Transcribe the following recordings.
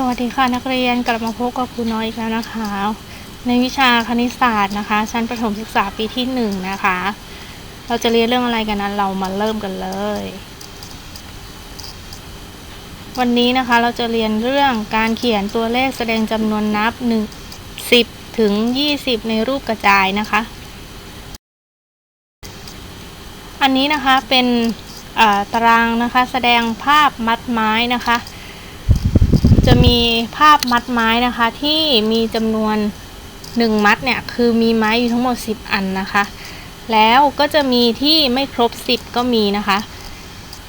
สวัสดีค่ะนักเรียนกลับมาพบกับครูน้อยอีกแล้วนะคะ ในวิชาคณิตศาสตร์นะคะ ชั้นประถมศึกษาปีที่หนึ่งนะคะ เราจะเรียนเรื่องอะไรกันนั้น เรามาเริ่มกันเลย วันนี้นะคะเราจะเรียนเรื่องการเขียนตัวเลขแสดงจำนวนนับ1 10ถึง20ในรูปกระจายนะคะ อันนี้นะคะเป็นตารางนะคะแสดงภาพมัดไม้นะคะ จะมีภาพมัดไม้นะคะ ที่มีจำนวน 1 มัดเนี่ย คือมีไม้อยู่ทั้งหมด 10 อันนะคะ แล้วก็จะมีที่ไม่ครบ 10 ก็มีนะคะ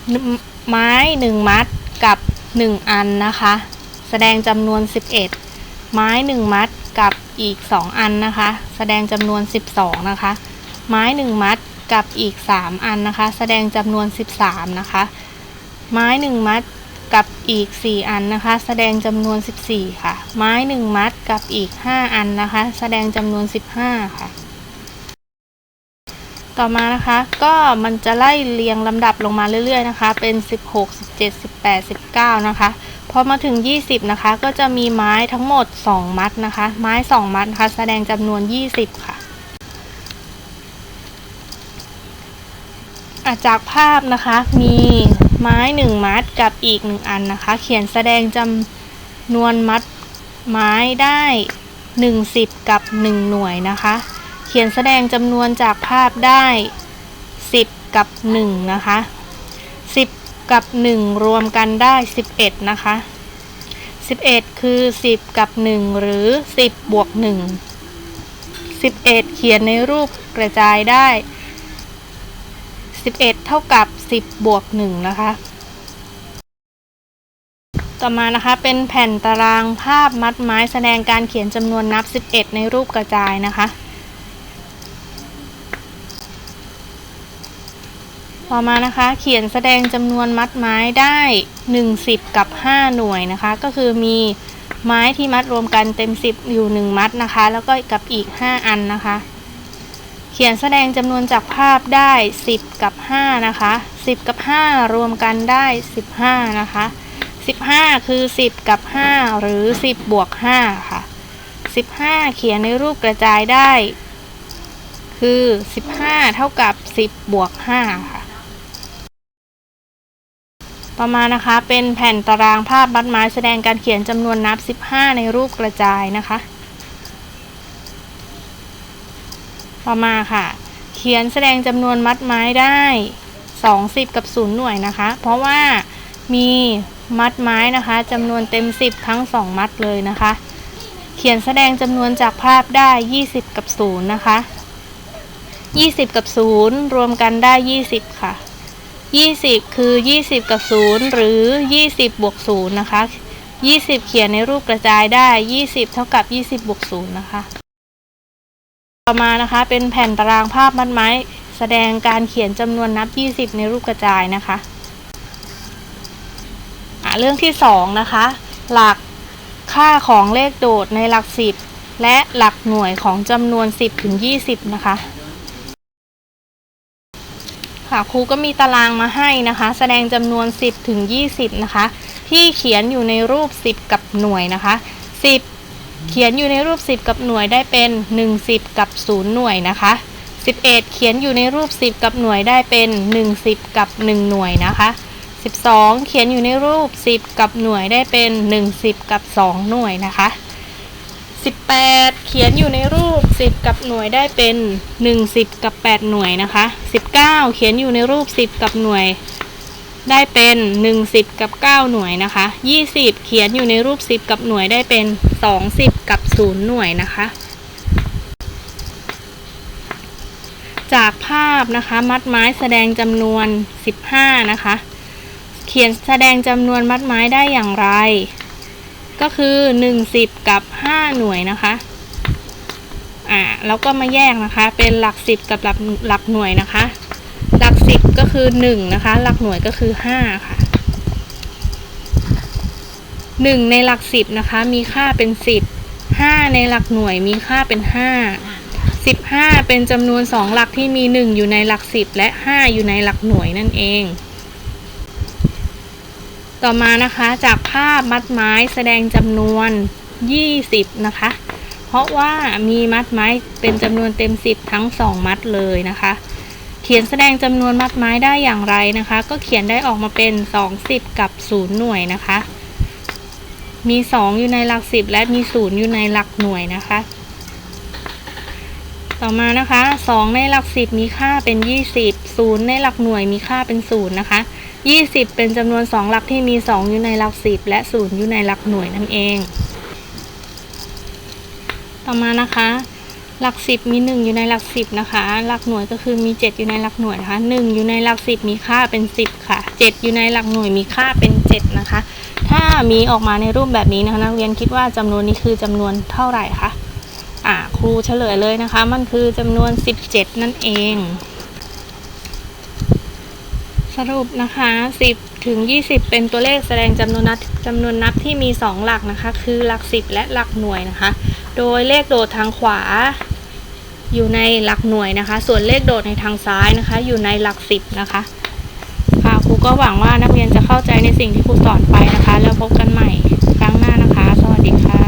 หนึ่งไม้ 1 มัดกับ 1 อันนะคะ แสดงจำนวน 11 ไม้ 1 มัดกับอีก 2 อันนะคะ แสดงจำนวน 12 นะคะ ไม้ 1 มัดกับอีก 3 อันนะคะ แสดงจำนวน 13 นะคะ ไม้ 1 มัด กับอีก 4 อันนะคะ แสดงจำนวน 14 ค่ะ ไม้ 1 มัดกับอีก 5 อันนะคะ แสดงจำนวน 15 ค่ะ ต่อมานะคะก็มันจะไล่เรียงลำดับลงมาเรื่อยๆนะคะ เป็น 16 17 18 19 นะคะพอมาถึง 20 นะคะ ก็จะมีไม้ทั้งหมด 2 มัดนะคะ ไม้ 2 มัดนะคะแสดงจำนวน 20 ค่ะอะจากภาพนะคะมี ไม้หนึ่งมัดกับอีกหนึ่งอันนะคะ เขียนแสดงจำนวนมัดไม้ได้หนึ่งสิบกับหนึ่งหน่วยนะคะ เขียนแสดงจำนวนจากภาพได้สิบกับหนึ่งนะคะสิบกับหนึ่งรวมกันได้สิบเอ็ดนะคะสิบเอ็ดคือสิบกับหนึ่งหรือสิบบวกหนึ่งสิบเอ็ดเขียนในรูปกระจายได้ 11 เท่ากับ 10 บวก 1 นะคะ ต่อมานะคะเป็นแผ่นตารางภาพมัดไม้แสดงการเขียนจำนวนนับ 11 ในรูปกระจายนะคะ ต่อมานะคะเขียนแสดงจำนวนมัดไม้ได้ 1 10 กับ 5 หน่วยนะคะ ก็คือมีไม้ที่มัดรวมกันเต็ม 10 อยู่ 1 มัดนะคะ แล้วก็กับอีก 5 อันนะคะ เขียนแสดงจำนวนจากภาพได้ 10 กับ 5 นะคะ 10 กับ 5 รวมกันได้ 15 นะคะ 15 คือ 10 กับ 5 หรือ 10 บวก 5 ค่ะ 15 เขียนในรูปกระจายได้ คือ 15 เท่ากับ 10 บวก 5 ค่ะ ต่อมานะคะ เป็นแผ่นตารางภาพบัดไม้แสดงการเขียนจำนวนนับ 15 ในรูปกระจายนะคะ ต่อมาค่ะ เขียนแสดงจำนวนมัดไม้ได้ 20 กับ 0 หน่วยนะคะ เพราะว่ามีมัดไม้นะคะจำนวนเต็ม 10 ทั้ง 2 มัดเลยนะคะ เขียนแสดงจำนวนจากภาพได้ 20 กับ 0 นะคะ 20 กับ 0 รวมกันได้ 20 ค่ะ 20 คือ 20 กับ 0 หรือ 20 บวก 0 นะคะ 20 เขียนในรูปกระจายได้ 20 เท่ากับ 20 บวก 0 นะคะ ต่อมานะคะเป็นแผ่นตารางภาพมัดไม้ แสดงการเขียนจำนวนนับ 20 ในรูปกระจายนะคะะเรื่องที่ 2 นะคะ หลักค่าของเลขโดดในหลัก 10 และหลักหน่วยของจำนวน 10 ถึง 20 นะคะค่ะครูก็มีตารางมาให้นะคะ แสดงจำนวน 10 ถึง 20 นะคะ ที่เขียนอยู่ในรูป 10 กับหน่วยนะคะ 10 เขียนอยู่ในรูป 10 กับหน่วยได้เป็น1 10 กับ 0 หน่วยนะคะ 11 เขียนอยู่ในรูป 10 กับหน่วยได้เป็น1 10กับ 1 หน่วยนะคะ 12 เขียนอยู่ในรูป 10 กับหน่วยได้เป็น1 10 กับ 2 หน่วยนะคะ 18 เขียนอยู่ในรูป 10 กับหน่วยได้เป็น1 10กับ 8 หน่วยนะคะ 19 เขียนอยู่ในรูป 10 กับหน่วย ได้เป็น1 10 กับ 9 หน่วยนะคะ 20 เขียนอยู่ในรูป 10 กับหน่วยได้เป็น 2 10 กับ 0 หน่วยนะคะ จากภาพนะคะมัดไม้แสดงจำนวน 15 นะคะ เขียนแสดงจำนวนมัดไม้ได้อย่างไร ก็คือ 1 10 กับ 5 หน่วยนะคะอ่าแล้วก็มาแยกนะคะเป็นหลัก 10 กับหลักหลักหน่วยนะคะ หลัก10ก็คือ1นะคะ หลักหน่วยก็คือ5ค่ะ1ในหลัก10นะคะ มีค่าเป็น10 5ในหลักหน่วยมีค่าเป็น5 15เป็นจำนวน2หลักที่มี1อยู่ในหลัก10และ5อยู่ในหลักหน่วยนั่นเอง ต่อมานะคะจากภาพมัดไม้แสดงจำนวน20นะคะ เพราะว่ามีมัดไม้เป็นจำนวนเต็ม10ทั้ง2มัดเลยนะคะ ขียนแสดงจำนวนมัดไม้ได้อย่างไรนะคะ ก็เขียนได้ออกมาเป็น 20 กับ 0 หน่วยนะคะ มี 2 อยู่ในหลัก 10 และมี 0 อยู่ในหลักหน่วยนะคะ ต่อมานะคะ 2 ในหลัก 10 มีค่าเป็น 20 0 ในหลักหน่วยมีค่าเป็น 0 นะคะ 20 เป็นจำนวน 2 หลักที่มี 2 อยู่ในหลัก 10 และ 0 อยู่ในหลักหน่วยนั่นเอง ต่อมานะคะ หลัก10มี1อยู่ในหลัก10นะคะ หลักหน่วยก็คือมี7อยู่ในหลักหน่วยนะคะ1อยู่ในหลัก10มีค่าเป็น10ค่ะ7อยู่ในหลักหน่วยมีค่าเป็น7นะคะ ถ้ามีออกมาในรูปแบบนี้นะคะนักเรียนคิดว่าจำนวนนี้คือจำนวนเท่าไหร่คะอ่าครูเฉลยเลยนะคะ มันคือจำนวน17นั่นเอง สรุปนะคะ10ถึง 20 เป็นตัวเลขแสดงจำนวนนับจำนวนนับที่มี 2 หลักนะคะ คือหลัก 10 และหลักหน่วยนะคะ โดยเลขโดดทางขวา อยู่ในหลักหน่วยนะคะ ส่วนเลขโดดในทางซ้ายนะคะ อยู่ในหลักสิบนะคะ ค่ะครูก็หวังว่านักเรียนจะเข้าใจในสิ่งที่ครูสอนไปนะคะ แล้วพบกันใหม่ครั้งหน้านะคะ สวัสดีค่ะ